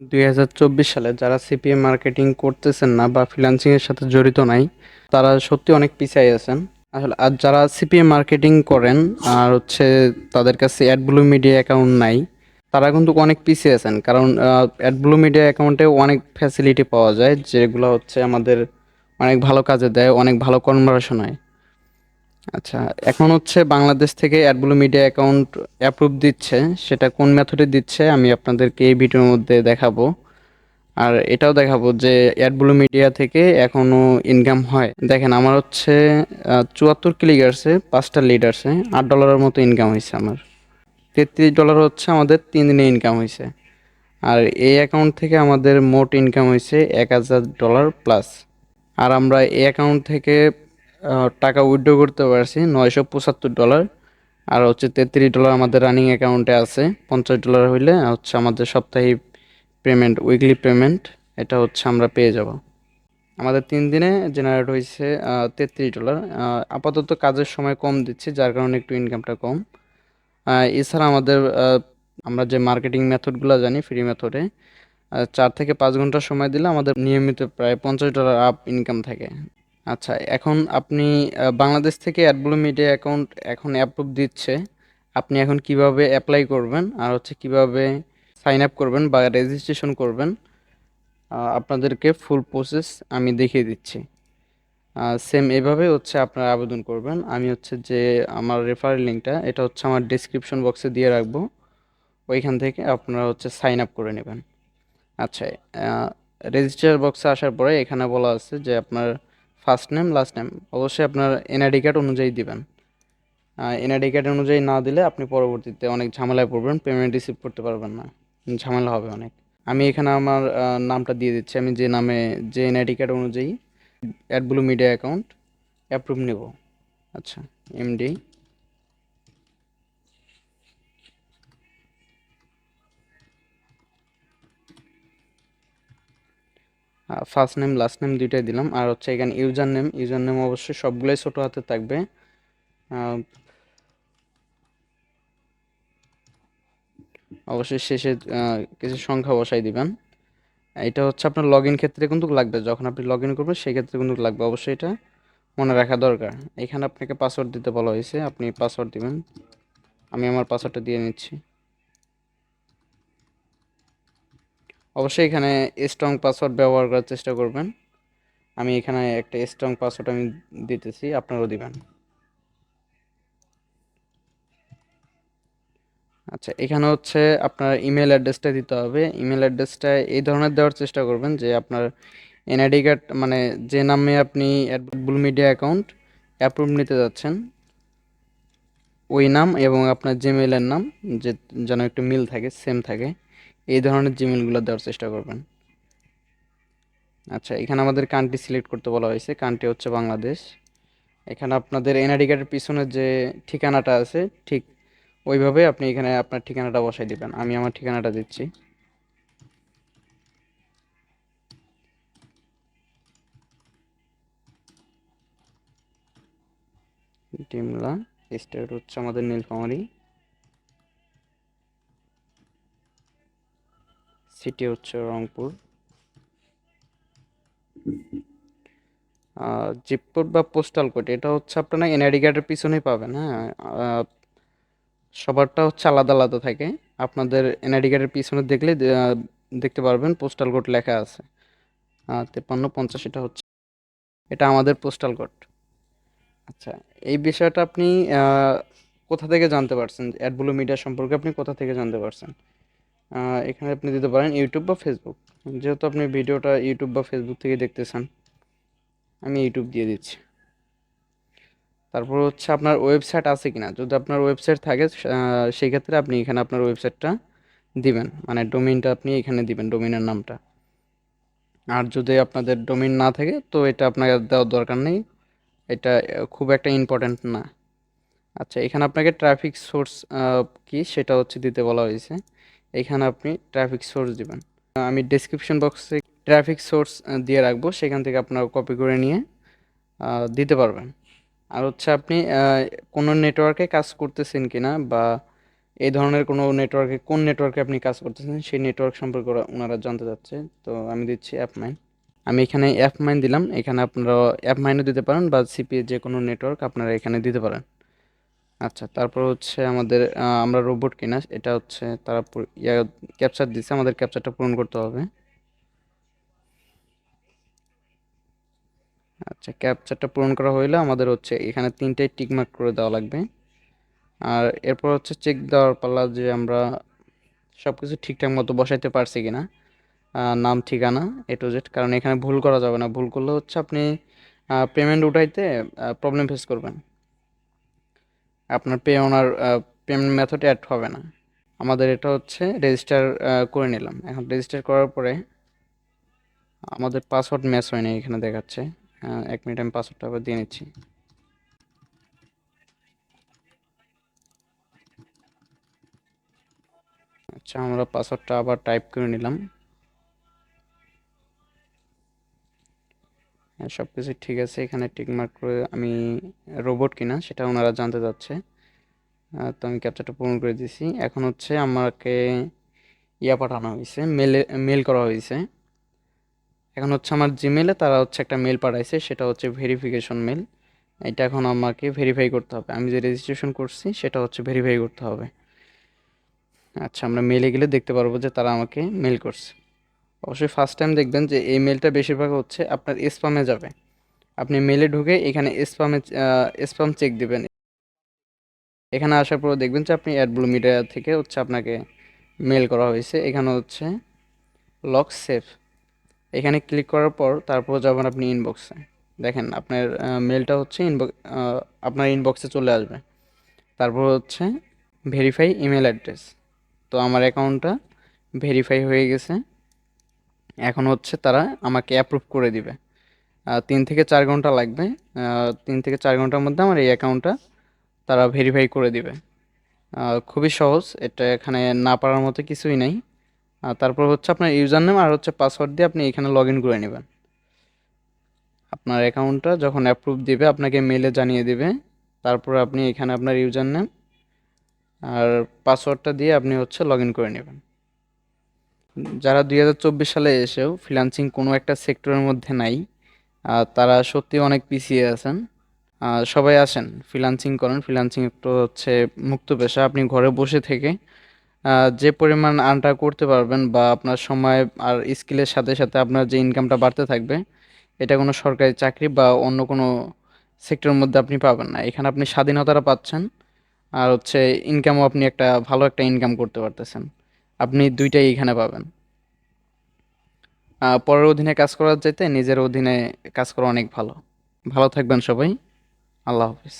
2024 সালে যারা CPM marketing করতেছেন না বা ফ্রিল্যান্সিং এর সাথে জড়িত নাই, তারা সত্যি অনেক পিছিয়ে আছেন। আসলে আর যারা সিপিএম মার্কেটিং করেন আর হচ্ছে তাদের কাছে অ্যাডব্লু মিডিয়া অ্যাকাউন্ট নাই, তারা কিন্তু অনেক পিছিয়ে আছেন। কারণ অ্যাডব্লু মিডিয়া অ্যাকাউন্টে অনেক ফ্যাসিলিটি পাওয়া যায়, যেগুলো হচ্ছে আমাদের অনেক ভালো কাজে দেয়, অনেক ভালো কনভার্সন হয়। আচ্ছা এখন হচ্ছে বাংলাদেশ থেকে অ্যাডব্লু মিডিয়া অ্যাকাউন্ট অ্যাপ্রুভ দিচ্ছে। সেটা কোন মেথডে দিচ্ছে? আমি আপনাদেরকে এই ভিডিওর মধ্যে দেখাবো। আর এটাও দেখাবো যে অ্যাডব্লু মিডিয়া থেকে এখনও ইনকাম হয়। দেখেন, আমার হচ্ছে চুয়াত্তর ক্লিক আসছে পাঁচটা লিড আসছে আট ডলারের মতো ইনকাম হয়েছে আমার। তেত্রিশ ডলার হচ্ছে আমাদের তিন দিনে ইনকাম হয়েছে। আর এই অ্যাকাউন্ট থেকে আমাদের মোট ইনকাম হয়েছে এক হাজার ডলার প্লাস আর আমরা এই অ্যাকাউন্ট থেকে টাকা উইথড্র করতে পারছি, নয়শো পঁচাত্তর ডলার আর হচ্ছে তেত্রিশ ডলার আমাদের রানিং অ্যাকাউন্টে আছে, পঞ্চাশ ডলার হইলে হচ্ছে আমাদের সাপ্তাহিক পেমেন্ট উইকলি পেমেন্ট এটা হচ্ছে আমরা পেয়ে যাব। আমাদের তিন দিনে জেনারেট হয়েছে তেত্রিশ ডলার আপাতত কাজের সময় কম দিচ্ছে, যার কারণে একটু ইনকামটা কম। এছাড়া আমাদের আমরা যে মার্কেটিং মেথডগুলো জানি ফ্রি মেথডে চার থেকে পাঁচ ঘণ্টা সময় দিলে আমাদের নিয়মিত প্রায় পঞ্চাশ ডলার আপ ইনকাম থাকে। আচ্ছা এখন আপনি বাংলাদেশ থেকে অ্যাডব্লু মিডিয়া অ্যাকাউন্ট এখন অ্যাপ্রুভ দিচ্ছে। আপনি এখন কীভাবে অ্যাপ্লাই করবেন? আর হচ্ছে কীভাবে সাইন আপ করবেন বা রেজিস্ট্রেশন করবেন? আপনাদেরকে ফুল প্রসেস আমি দেখিয়ে দিচ্ছি। সেম এভাবে হচ্ছে আপনারা আবেদন করবেন। আমি হচ্ছে যে আমার রেফারেল লিঙ্কটা এটা হচ্ছে আমার ডেসক্রিপশন বক্সে দিয়ে রাখব। ওইখান থেকে আপনারা হচ্ছে সাইন আপ করে নেবেন। আচ্ছা রেজিস্টার বক্সে আসার পরে এখানে বলা আছে যে আপনার ফার্স্ট নেম লাস্ট নেম অবশ্যই আপনার এনআইডি কার্ড অনুযায়ী দিবেন। এনআইডি কার্ড অনুযায়ী না দিলে আপনি পরবর্তীতে অনেক ঝামেলায় পড়বেন পেমেন্ট রিসিভ করতে পারবেন না। ঝামেলা হবে অনেক। আমি এখানে আমার নামটা দিয়ে দিচ্ছি। আমি যে নামে, যে এনআইডি কার্ড অনুযায়ী অ্যাডব্লু মিডিয়া অ্যাকাউন্ট অ্যাপ্রুভ নেব। আচ্ছা MD first name last name দুইটাই দিলাম। আর হচ্ছে এখানে ইউজার নেম ইউজার নেম অবশ্যই সবগুলোই ছোটো হাতে থাকবে। অবশ্যই শেষে কিছু সংখ্যা বসাই দিবেন। এটা হচ্ছে আপনার লগ ইন ক্ষেত্রে কিন্তু লাগবে। যখন আপনি লগ ইন করবেন সেই ক্ষেত্রে কিন্তু লাগবে অবশ্যই এটা মনে রাখা দরকার। এখানে আপনাকে পাসওয়ার্ড দিতে বলা হয়েছে। আপনি পাসওয়ার্ড দিবেন। আমি আমার পাসওয়ার্ডটা দিয়ে নিচ্ছি। অবশ্যই এখানে স্ট্রং পাসওয়ার্ড ব্যবহার করার চেষ্টা করবেন। আমি এখানে একটা স্ট্রং পাসওয়ার্ড আমি দিতেছি, আপনারাও দিবেন। আচ্ছা এখানে হচ্ছে আপনার ইমেল অ্যাড্রেসটা দিতে হবে। ইমেল অ্যাড্রেসটা এই ধরনের দেওয়ার চেষ্টা করবেন যে আপনার এনআইডি কার্ড মানে যে নামে আপনি অ্যাডবুল মিডিয়া অ্যাকাউন্ট অ্যাপ্রুভ নিতে যাচ্ছেন, ওই নাম এবং আপনার জিমেইলের নাম, যে যেন একটু মিল থাকে সেম থাকে। এই ধরনের জিমেলগুলো দেওয়ার চেষ্টা করবেন। আচ্ছা এখানে আমাদের কান্ট্রি সিলেক্ট করতে বলা হয়েছে। কান্ট্রি হচ্ছে বাংলাদেশ। এখানে আপনাদের এনআইডি কার্ডের পিছনে যে ঠিকানাটা আছে, ঠিক ওইভাবে আপনি এখানে আপনার ঠিকানাটা বসাই দিবেন। আমি আমার ঠিকানাটা দিচ্ছি। ডিমলা, স্টেট হচ্ছে আমাদের নীলফামারী। সিটি হচ্ছে রংপুর। জিপ কোড বা পোস্টাল কোড এটা হচ্ছে আপনারা এনআইডি কার্ডের পিছনেই পাবেন হ্যাঁ? সবারটা হচ্ছে আলাদা আলাদা থাকে। আপনাদের এনআইডি কার্ডের পিছনে দেখলে দেখতে পারবেন পোস্টাল কোড লেখা আছে। তেপান্ন পঞ্চাশ, এটা হচ্ছে, এটা আমাদের পোস্টাল কোড আচ্ছা এই বিষয়টা আপনি কোথা থেকে জানতে পারছেন? অ্যাডব্লু মিডিয়া সম্পর্কে আপনি কোথা থেকে জানতে পারছেন? এখানে আপনি দিতে পারেন ইউটিউব বা ফেসবুক যেহেতু আপনি ভিডিওটা ইউটিউব বা ফেসবুক থেকে দেখতেছেন আমি ইউটিউব দিয়ে দিচ্ছি। তারপর হচ্ছে আপনার ওয়েবসাইট আছে কিনা? যদি আপনার ওয়েবসাইট থাকে সেই ক্ষেত্রে আপনি এখানে আপনার ওয়েবসাইটটা দিবেন। মানে ডোমিনটা আপনি এখানে দিবেন ডোমিনের নামটা। আর যদি আপনাদের ডোমিন না থাকে, তো এটা আপনাকে দেওয়ার দরকার নেই। এটা খুব একটা ইম্পর্ট্যান্ট না। আচ্ছা এখানে আপনাকে ট্রাফিক সোর্স কি সেটা হচ্ছে দিতে বলা হয়েছে। এখানে আপনি ট্রাফিক সোর্স দিবেন। আমি ডেসক্রিপশন বক্সে ট্রাফিক সোর্স দিয়ে রাখব। সেখান থেকে আপনারা কপি করে নিয়ে দিতে পারবেন। আর হচ্ছে আপনি কোনো নেটওয়ার্কে কাজ করতেছেন কিনা বা এই ধরনের কোনো নেটওয়ার্কে কোন নেটওয়ার্কে আপনি কাজ করতেছেন, সেই নেটওয়ার্ক সম্পর্কে ওনারা জানতে চাচ্ছে। তো আমি দিচ্ছি অ্যাপ মাইন আমি এখানে অ্যাপ মাইন দিলাম। এখানে আপনারা অ্যাপ মাইনও দিতে পারেন বা সিপিএ যে কোনো নেটওয়ার্ক আপনারা এখানে দিতে পারেন। আচ্ছা তারপর হচ্ছে আমাদের আমরা রোবট কিনা, এটা হচ্ছে তারা ক্যাপচার দিচ্ছে আমাদের ক্যাপচারটা পূরণ করতে হবে। আচ্ছা ক্যাপচারটা পূরণ করা হইলে, আমাদের হচ্ছে এখানে তিনটাই টিকমার্ক করে দেওয়া লাগবে। আর এরপর হচ্ছে চেক দেওয়ার পালা যে আমরা সব কিছু ঠিকঠাক মতো বসাইতে পারছি কিনা নাম, ঠিকানা এ টু জেড কারণ এখানে ভুল করা যাবে না। ভুল করলে হচ্ছে আপনি পেমেন্ট উঠাইতে প্রবলেম ফেস করবেন। আপনার Payoneer payment method add হবে না। আমাদের এটা হচ্ছে রেজিস্টার করে নিলাম। এখন রেজিস্টার করার পরে আমাদের পাসওয়ার্ড ম্যাচ হয়নি এখানে দেখাচ্ছে। আহ, এক মিনিট আমি পাসওয়ার্ডটা আবার দিয়ে নিচ্ছি। আচ্ছা আমরা পাসওয়ার্ডটা আবার টাইপ করে নিলাম। সব কিছু ঠিক আছে, এখানে টিকমার্ক করে আমি রোবট কিনা সেটা ওনারা জানতে চাচ্ছে। তো আমি ক্যাপচারটা পূরণ করে দিয়েছি এখন হচ্ছে আমাকে ইয়া পাঠানো হয়েছে মেলে মেল করা হয়েছে। এখন হচ্ছে আমার জিমেলে তারা হচ্ছে একটা মেল পাঠাইছে, সেটা হচ্ছে ভেরিফিকেশন মেল এটা এখন আমাকে ভেরিফাই করতে হবে। আমি যে রেজিস্ট্রেশন করছি, সেটা হচ্ছে ভেরিফাই করতে হবে। আচ্ছা আমরা মেলে গেলে দেখতে পারব যে তারা আমাকে মেল করছে। অবশ্যই ফার্স্ট টাইম দেখবেন যে এই মেলটা বেশিরভাগ হচ্ছে আপনার স্পামে যাবে। আপনি মেলে ঢুকে এখানে স্পামে স্পাম চেক দিবেন। এখানে আসার পর দেখবেন যে আপনি অ্যাডব্লু মিডিয়া থেকে হচ্ছে আপনাকে মেল করা হয়েছে। এখানে হচ্ছে লক সেফ এখানে ক্লিক করার পর তারপর যাবেন আপনি ইনবক্সে দেখেন আপনার মেলটা হচ্ছে ইনবক্স আপনার ইনবক্সে চলে আসবে। তারপর হচ্ছে ভেরিফাই ইমেল অ্যাড্রেস তো আমার অ্যাকাউন্টটা ভেরিফাই হয়ে গেছে। এখন হচ্ছে তারা আমাকে অ্যাপ্রুভ করে দিবে। তিন থেকে চার ঘণ্টা লাগবে। তিন থেকে চার ঘণ্টার মধ্যে আমার এই অ্যাকাউন্টটা তারা ভেরিফাই করে দিবে। খুবই সহজ। এটা এখানে না পারার মতো কিছুই নাই। তারপর হচ্ছে আপনার ইউজার নেম আর হচ্ছে পাসওয়ার্ড দিয়ে আপনি এখানে লগ ইন করে নেবেন। আপনার অ্যাকাউন্টটা যখন অ্যাপ্রুভ দিবে, আপনাকে মেলে জানিয়ে দিবে। তারপর আপনি এখানে আপনার ইউজার নেম আর পাসওয়ার্ডটা দিয়ে আপনি হচ্ছে লগ ইন করে নেবেন। যারা দুই হাজার চব্বিশ সালে এসেও ফ্রিল্যান্সিং কোনো একটা সেক্টরের মধ্যে নাই তারা সত্যি অনেক পিছিয়ে আছেন। সবাই আসেন ফ্রিল্যান্সিং করেন। ফ্রিল্যান্সিং একটু হচ্ছে মুক্ত পেশা। আপনি ঘরে বসে থেকে যে পরিমাণ আর্নটা করতে পারবেন বা আপনার সময় আর স্কিলের সাথে সাথে আপনার যে ইনকামটা বাড়তে থাকবে, এটা কোনো সরকারি চাকরি বা অন্য কোনো সেক্টরের মধ্যে আপনি পাবেন না। এখানে আপনি স্বাধীনতাটা পাচ্ছেন, আর হচ্ছে ইনকামও আপনি একটা ভালো একটা ইনকাম করতে পারতেছেন। আপনি দুইটাই এখানে পাবেন। পরের অধীনে কাজ করার চাইতে নিজের অধীনে কাজ করা অনেক ভালো। ভালো থাকবেন সবাই। আল্লাহ হাফিজ।